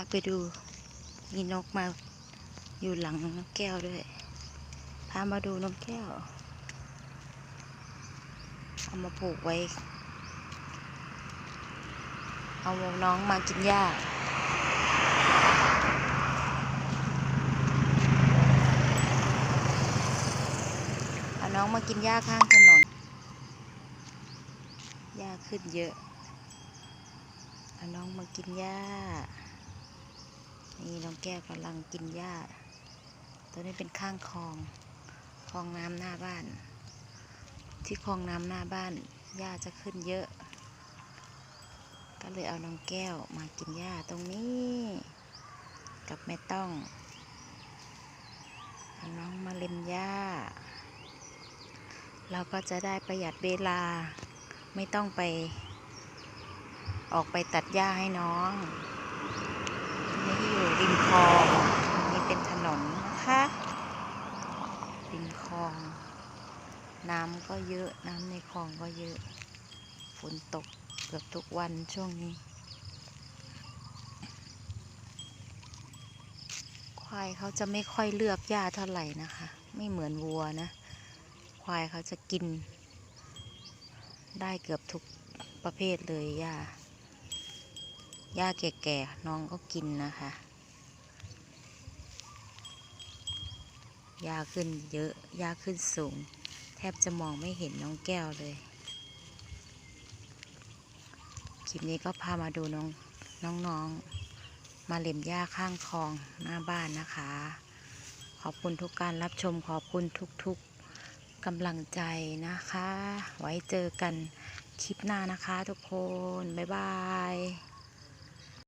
าไปดู มีนกมาอยู่หลังนกแก้วด้วย พามาดูนกแก้ว เอามาผูกไว้ เอาน้องมากินหญ้าเอาน้องมากินหญ้าข้างถนนหญ้าขึ้นเยอะเอาน้องมากินหญ้า แก้วกำลังกินหญ้า ตัวนี้เป็นข้างคลอง คลองน้ำหน้าบ้าน ที่คลองน้ำหน้าบ้านหญ้าจะขึ้นเยอะ ก็เลยเอาน้องแก้วมากินหญ้าตรงนี้ กับแม่ต้องเอาน้องมาเล่นหญ้า เราก็จะได้ประหยัดเวลา ไม่ต้องไป ออกไปตัดหญ้าให้น้องนี่อยู่ริมคลองนี่เป็นถนนนะคะ ริมคลอง น้ำก็เยอะน้ำในคลองก็เยอะ ฝนตกเกือบทุกวันช่วงนี้ ควายเขาจะไม่ค่อยเลือกหญ้าเท่าไหร่นะคะ ไม่เหมือนวัวนะ ควายเขาจะกิน ได้เกือบทุกประเภทเลยหญ้าหญ้าแก่ๆน้องก็กินนะคะ หญ้าขึ้นเยอะหญ้าขึ้นสูง แทบจะมองไม่เห็นน้องแก้วเลย คลิปนี้ก็พามาดูน้องน้องๆ มาเล็มหญ้าข้างคลองหน้าบ้านนะคะ ขอบคุณทุกการรับชมขอบคุณทุกๆกำลังใจนะคะ ไว้เจอกันคลิปหน้านะคะทุกคน บ๊ายบาย